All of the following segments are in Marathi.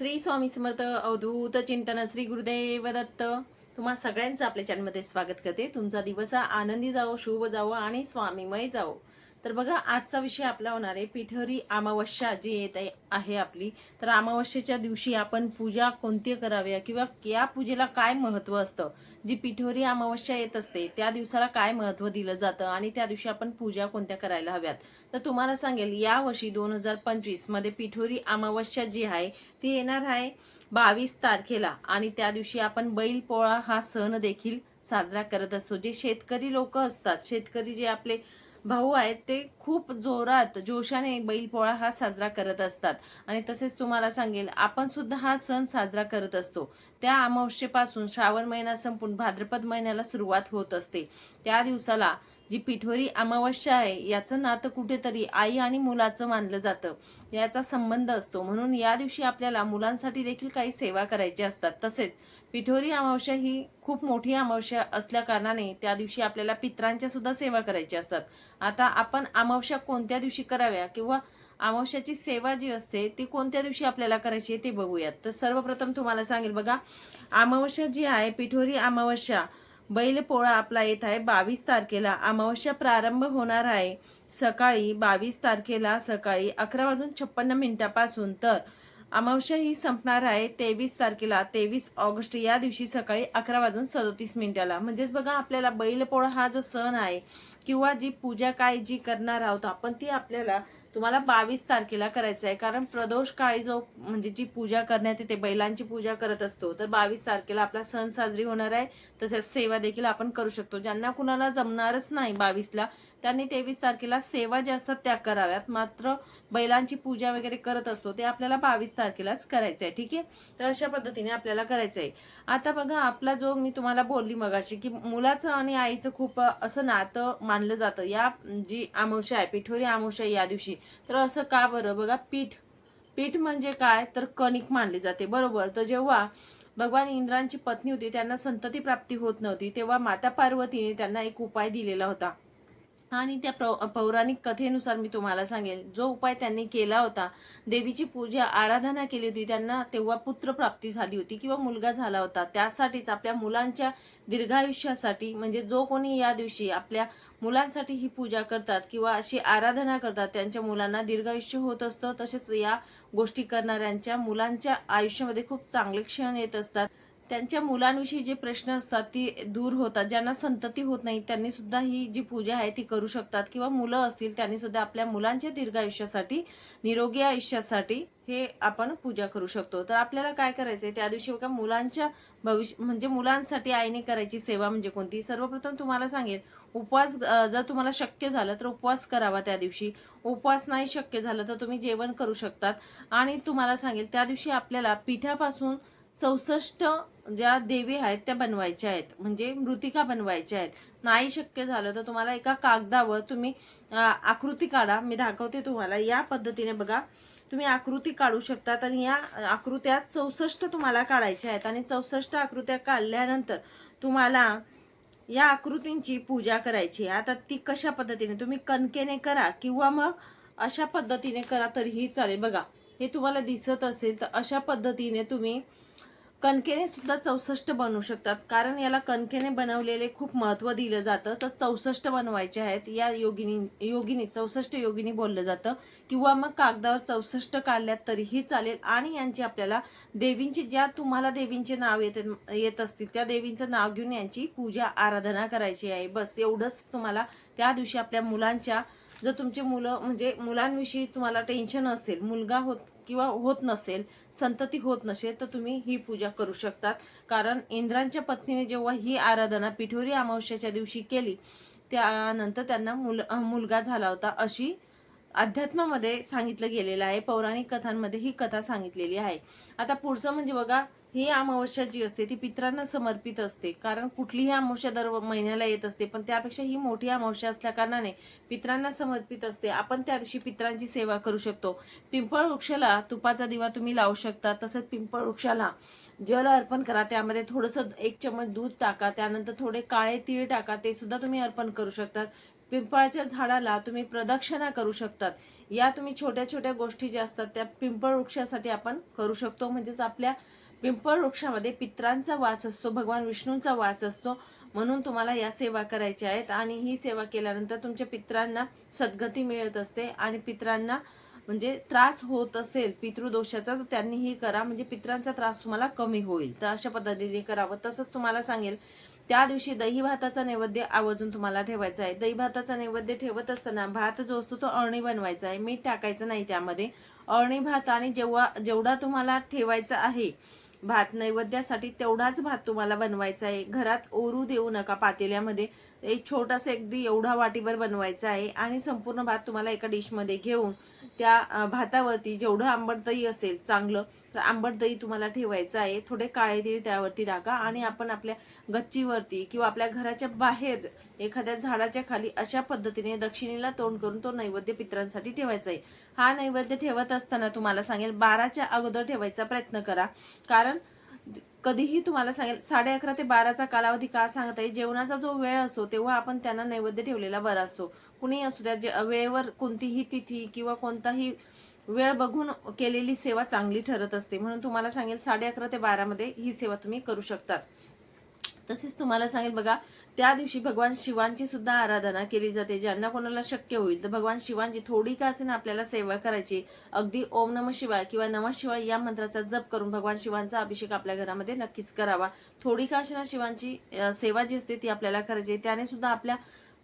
श्री स्वामी समर्थ अवधूत चिंतन श्री गुरुदेव दत्त तुम्हा सगळ्यांचं आपल्या चॅनलमध्ये स्वागत करते. तुमचा दिवस हा आनंदी जावो शुभ जावो आणि स्वामीमय जावो. तर बघा आजचा विषय आपला होणार आहे पिठोरी अमावस्या जी येत आहे- आपली. तर अमावस्येच्या दिवशी आपण पूजा कोणती कराव्या किंवा या पूजेला काय महत्त्व असतं? जी पिठोरी अमावस्या येत असते त्या दिवसाला काय महत्त्व दिलं जातं आणि त्या दिवशी आपण पूजा कोणत्या करायला हव्यात? तर तुम्हाला सांगेल या वर्षी दोन हजार पंचवीसमध्ये पिठोरी अमावस्या जी आहे ती येणार आहे बावीस तारखेला आणि त्या दिवशी आपण बैल पोळा हा सण देखील साजरा करत असतो. जे शेतकरी लोक असतात शेतकरी जे आपले भाऊ आहेत ते खूप जोरात जोशाने बैलपोळा हा साजरा करत असतात. आणि तसेच तुम्हाला सांगेल आपण सुद्धा हा सण साजरा करत असतो. त्या अमावस्येपासून श्रावण महिना संपून भाद्रपद महिन्याला सुरुवात होत असते. त्या दिवसाला जी पिठोरी अमावस्या आहे याचं नातं कुठेतरी आई आणि मुलाचं मानलं जातं. याचा संबंध असतो. म्हणून या दिवशी आपल्याला मुलांसाठी देखील काही सेवा करायची असतात. तसेच पिठोरी अमावस्या ही खूप मोठी अमावस्या असल्या कारणाने त्या दिवशी आपल्याला पित्रांच्या सुद्धा सेवा करायची असतात. आता आपण अमावस्या कोणत्या दिवशी कराव्या किंवा अमावस्याची सेवा जी असते ती कोणत्या दिवशी आपल्याला करायची आहे ते बघूयात. तर सर्वप्रथम तुम्हाला सांगेल बघा अमावस्या जी आहे पिठोरी अमावस्या बैल पोळा आपला येत आहे. बावीस तारखेला अमावस्या प्रारंभ होणार आहे. सकाळी बावीस तारखेला सकाळी अकरा वाजून छप्पन्न मिनिटापासून तर अमावस्या ही संपणार आहे. तेवीस तारखेला तेवीस ऑगस्ट या दिवशी सकाळी अकरा वाजून सदोतीस मिनिटाला. म्हणजेच बघा आपल्याला बैलपोळा हा जो सण आहे किंवा जी पूजा काय जी करणार आहोत आपण ती आपल्याला तुम्हाला बावीस तारखेला करायचं आहे. कारण प्रदोष काळी जो म्हणजे जी पूजा करण्यात येते बैलांची पूजा करत असतो तर बावीस तारखेला आपला सण साजरी होणार आहे. तसेच सेवा देखील आपण करू शकतो. ज्यांना कुणाला जमणारच नाही बावीसला त्यांनी तेवीस तारखेला सेवा ज्या असतात त्या कराव्यात. मात्र बैलांची पूजा वगैरे करत असतो ते आपल्याला बावीस तारखेलाच करायचं आहे. ठीक आहे? तर अशा पद्धतीने आपल्याला करायचं आहे. आता बघा आपला जो मी तुम्हाला बोलली मगाशी की मुलाचं आणि आईचं खूप असं नातं मानलं जातं. या जी अमावस्या आहे पिठोरी अमावस्या या दिवशी तर असं का बरं? बघा पीठ. पीठ म्हणजे काय? तर कणिक मानली जाते. बरोबर? तर जेव्हा भगवान इंद्रांची पत्नी होती त्यांना संतती प्राप्ती होत नव्हती तेव्हा माता पार्वतीने त्यांना एक उपाय दिलेला होता. आणि त्या पौ पौराणिक कथेनुसार मी तुम्हाला सांगेल जो उपाय त्यांनी केला होता देवीची पूजा आराधना केली होती त्यांना तेव्हा पुत्र प्राप्ती झाली होती किंवा मुलगा झाला होता. त्यासाठीच आपल्या मुलांच्या दीर्घायुष्यासाठी म्हणजे जो कोणी या दिवशी आपल्या मुलांसाठी ही पूजा करतात किंवा अशी आराधना करतात त्यांच्या मुलांना दीर्घायुष्य होत असतं तसेच या गोष्टी करणाऱ्यांच्या मुलांच्या आयुष्यामध्ये खूप चांगले क्षण येत असतात. त्यांच्या मुलांविषयी जे प्रश्न असतात ती दूर होतात. ज्यांना संतती होत नाही त्यांनी सुद्धा ही जी पूजा आहे ती करू शकतात. किंवा मुलं असतील त्यांनी सुद्धा आपल्या मुलांच्या दीर्घ आयुष्यासाठी निरोगी आयुष्यासाठी हे आपण पूजा करू शकतो. तर आपल्याला काय करायचं आहे त्या दिवशी बघा मुलांच्या भविष्य म्हणजे मुलांसाठी आईने करायची सेवा म्हणजे कोणती? सर्वप्रथम तुम्हाला सांगेल उपवास जर तुम्हाला शक्य झालं तर उपवास करावा त्या दिवशी. उपवास नाही शक्य झालं तर तुम्ही जेवण करू शकतात. आणि तुम्हाला सांगेल त्या दिवशी आपल्याला पिठापासून चौसष्ट ज्या देवी आहेत त्या बनवायच्या आहेत. म्हणजे मृतिका बनवायच्या आहेत. नाही शक्य झालं तर तुम्हाला एका कागदावर तुम्ही आकृती काढा. मी दाखवते तुम्हाला. या पद्धतीने बघा तुम्ही आकृती काढू शकतात आणि या आकृत्या चौसष्ट तुम्हाला काढायच्या आहेत. आणि चौसष्ट आकृत्या काढल्यानंतर तुम्हाला या आकृतींची पूजा करायची आहे. आता ती कशा पद्धतीने? तुम्ही कणकेने करा किंवा मग अशा पद्धतीने करा तरीही चालेल. बघा हे तुम्हाला दिसत असेल तर अशा पद्धतीने तुम्ही कणकेने सुद्धा चौसष्ट बनवू शकतात. कारण याला कणकेने बनवलेले खूप महत्त्व दिलं जातं. तर चौसष्ट बनवायचे आहेत. या योगिनी योगिनी चौसष्ट योगिनी बोललं जातं. किंवा मग कागदावर चौसष्ट काढल्यात तरीही चालेल. आणि यांची आपल्याला देवींची ज्या तुम्हाला देवींचे नाव येते येत असतील त्या देवींचं नाव घेऊन यांची पूजा आराधना करायची आहे. बस एवढंच तुम्हाला त्या दिवशी आपल्या मुलांच्या जर तुमचे मुलं म्हणजे मुलांविषयी तुम्हाला टेन्शन असेल मुलगा होत किंवा होत नसेल संतती होत नसेल तर तुम्ही ही पूजा करू शकतात. कारण इंद्रांच्या पत्नीने जेव्हा ही आराधना पिठोरी अमावस्याच्या दिवशी केली त्यानंतर त्यांना मुल मुलगा झाला होता. अशी अध्यात्मामध्ये सांगितलं गेलेलं आहे. पौराणिक कथांमध्ये ही कथा सांगितलेली आहे. आता पुढचं म्हणजे बघा ही अमावस्या जी असते ती पित्रांना समर्पित असते. कारण कुठलीही अमावस्या दर महिन्याला येत असते पण त्यापेक्षा ही मोठी अमावस्या असल्या कारणाने पित्रांना समर्पित असते. आपण त्या दिवशी पित्रांची सेवा करू शकतो. पिंपळ वृक्षाला तुपाचा दिवा तुम्ही लावू शकता. तसंच पिंपळ वृक्षाला जल अर्पण करा. त्यामध्ये थोडंसं एक चमच दूध टाका. त्यानंतर थोडे काळे तीळ टाका. ते सुद्धा तुम्ही अर्पण करू शकता पिंपळाच्या झाडाला तुम्ही प्रदक्षिणा करू शकतात. या तुम्ही छोट्या छोट्या गोष्टी ज्या असतात त्या पिंपळ वृक्षासाठी आपण करू शकतो. म्हणजेच आपल्या पिंपळ वृक्षामध्ये पित्रांचा वास असतो भगवान विष्णूंचा वास असतो म्हणून तुम्हाला या सेवा करायच्या आहेत. आणि ही सेवा केल्यानंतर तुमच्या पित्रांना सद्गती मिळत असते आणि पित्रांना म्हणजे त्रास होत असेल पितृदोषाचा तर त्यांनी ही करा. म्हणजे पित्रांचा त्रास तुम्हाला कमी होईल. तर अशा पद्धतीने करावं. तसंच तुम्हाला सांगेल त्या दिवशी दही भाताचा नैवेद्य आवर्जून तुम्हाला ठेवायचा आहे. दही भाताचा नैवेद्य ठेवत असताना भात जो असतो तो अळणी बनवायचा आहे. मीठ टाकायचं नाही त्यामध्ये. अळणी भात आणि जेव्हा जेवढा तुम्हाला ठेवायचा आहे भात नैवेद्यासाठी तेवढाच भात तुम्हाला बनवायचा आहे. घरात ओरू देऊ नका पातेल्यामध्ये. एक छोटासा अगदी एवढा वाटीभर बनवायचा आहे आणि संपूर्ण भात तुम्हाला एका डिशमध्ये घेऊन त्या भातावरती जेवढं आंबट दही असेल चांगलं तर आंबट दही तुम्हाला ठेवायचं आहे. थोडे काळे दही त्यावरती टाका आणि आपण आपल्या गच्चीवरती किंवा आपल्या घराच्या बाहेर एखाद्या झाडाच्या खाली अशा पद्धतीने दक्षिणेला तोंड करून तो नैवेद्य पित्रांसाठी ठेवायचा आहे. हा नैवेद्य ठेवत असताना तुम्हाला सांगेल बाराच्या अगोदर ठेवायचा प्रयत्न करा. कारण कधीही तुम्हाला सांगेल साडे अकरा ते बाराचा कालावधी का सांगत आहे? जेवणाचा जो वेळ असतो तेव्हा आपण त्यांना नैवेद्य ठेवलेला बरा असतो. कुणी असू द्या जे वेळेवर कोणतीही तिथी किंवा कोणताही वेळ बघून केलेली सेवा चांगली ठरत असते. म्हणून तुम्हाला सांगेल साडे अकरा ते बारामध्ये ही सेवा तुम्ही करू शकतात. तसेच तुम्हाला सांगेल बघा त्या दिवशी भगवान शिवांची सुद्धा आराधना केली जाते. ज्यांना कोणाला शक्य होईल तर भगवान शिवांची थोडी का असेना आपल्याला सेवा करायची. अगदी ओम नम शिवाय किंवा नम शिवाय या मंत्राचा जप करून भगवान शिवांचा अभिषेक आपल्या घरामध्ये नक्कीच करावा. थोडी का असेना शिवांची सेवा जी असते ती आपल्याला करायची त्याने सुद्धा आपल्या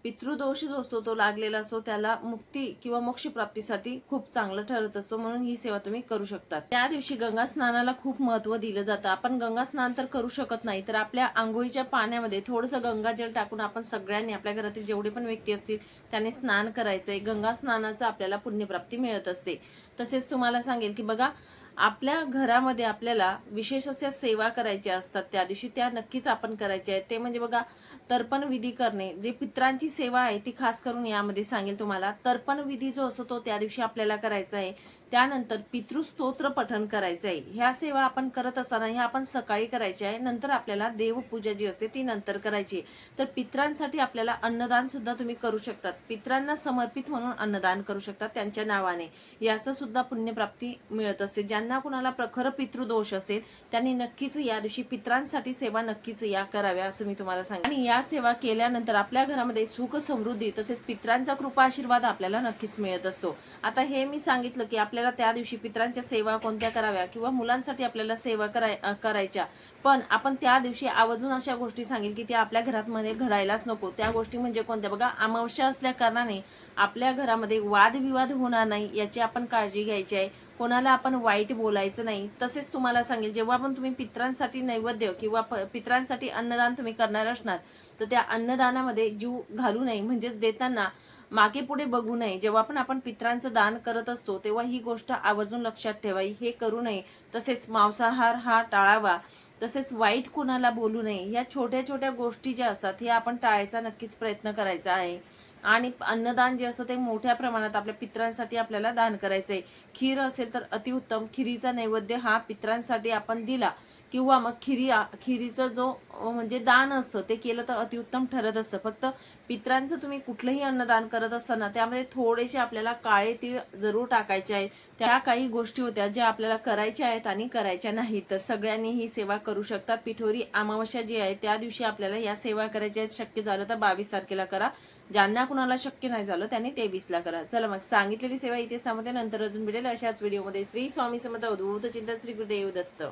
पितृदोष जो असतो तो लागलेला असतो त्याला मुक्ती किंवा मोक्ष प्राप्तीसाठी खूप चांगलं ठरत असतो म्हणून ही सेवा तुम्ही करू शकता त्या दिवशी गंगा स्नानाला खूप महत्त्व दिलं जातं. आपण गंगा स्नान तर करू शकत नाही तर आपल्या आंघोळीच्या पाण्यामध्ये थोडंसं गंगाजल टाकून आपण सगळ्यांनी आपल्या घरातील जेवढे पण व्यक्ती असतील त्यांनी स्नान करायचंय. गंगा स्नानाचं आपल्याला पुण्यप्राप्ती मिळत असते. तसेच तुम्हाला सांगेल की बघा आपल्या घरामध्ये आपल्याला विशेष अशा सेवा करायच्या असतात. त्या दिवशी त्या नक्कीच आपण करायच्या आहेत. ते म्हणजे बघा तर्पण विधी करणे. जे पित्रांची सेवा आहे ती खास करून यामध्ये सांगेल तुम्हाला. तर्पण विधी जो असतो तो त्या दिवशी आपल्याला करायचा आहे. त्यानंतर पितृस्तोत्र पठण करायचं आहे. ह्या सेवा आपण करत असताना ह्या आपण सकाळी करायची आहे. नंतर आपल्याला देवपूजा जी असते ती नंतर करायची आहे. तर पित्रांसाठी आपल्याला अन्नदान सुद्धा तुम्ही करू शकतात. पित्रांना समर्पित म्हणून अन्नदान करू शकतात त्यांच्या नावाने. याचं सुद्धा पुण्यप्राप्ती मिळत असते. ज्यांना कुणाला प्रखर पितृदोष असेल त्यांनी नक्कीच या दिवशी पित्रांसाठी सेवा नक्कीच या कराव्या असं मी तुम्हाला सांगेन. आणि या सेवा केल्यानंतर आपल्या घरामध्ये सुख समृद्धी तसेच पित्रांचा कृपा आशीर्वाद आपल्याला नक्कीच मिळत असतो. आता हे मी सांगितलं की आपल्याला त्या दिवशी पित्रांच्या सेवा कोणत्या कराव्या किंवा मुलांसाठी आपल्याला सेवा कराय करायच्या. पण आपण त्या दिवशी आवर्जून अशा गोष्टी सांगेल की त्या आपल्या घरातमध्ये घडायलाच नको. त्या गोष्टी म्हणजे कोणत्या? बघा अमावस्या असल्या कारणाने आपल्या घरामध्ये वादविवाद होणार नाही याची आपण काळजी घ्यायची आहे. कोणाला आपण वाईट बोलायचं नाही. तसेच तुम्हाला सांगेल जेव्हा पण तुम्ही पित्रांसाठी नैवेद्य किंवा प- पित्रांसाठी अन्नदान तुम्ही करणार असणार तर त्या अन्नदानामध्ये जीव घालू नये. म्हणजेच देताना मागे पुढे बघू नये. जेव्हा पण आपण पित्रांचं दान करत असतो तेव्हा ही गोष्ट आवर्जून लक्षात ठेवावी हे करू नये. तसेच मांसाहार हा टाळावा. तसेच वाईट कुणाला बोलू नये. या छोट्या छोट्या गोष्टी ज्या असतात हे आपण टाळायचा नक्कीच प्रयत्न करायचा आहे. आणि अन्नदान जे असतं ते मोठ्या प्रमाणात आपल्या पित्रांसाठी आपल्याला दान करायचं आहे खीर असेल तर अतिउत्तम. खिरीचा नैवेद्य हा पित्रांसाठी आपण दिला. किंवा मग खिरी खिरीचं जो म्हणजे दान असतं ते केलं तर अतिउत्तम ठरत असतं. फक्त पित्रांचं तुम्ही कुठलंही अन्नदान करत असताना त्यामध्ये थोडेसे आपल्याला काळे तीळ जरूर टाकायचे आहेत. त्या काही गोष्टी होत्या ज्या आपल्याला करायच्या आहेत आणि करायच्या नाहीत. तर सगळ्यांनी ही सेवा करू शकतात. पिठोरी अमावस्या जी आहे त्या दिवशी आपल्याला या सेवा करायच्या आहेत. शक्य झालं तर बावीस तारखेला करा. ज्यांना कुणाला शक्य नाही झालं त्यांनी तेवीसला करा. चला मग सांगितलेली सेवा इथे नंतर अजून भेटेल. अशाच व्हिडिओमध्ये श्री स्वामी समर्थ अवधूत चिंतन श्री गुरुदेव दत्त.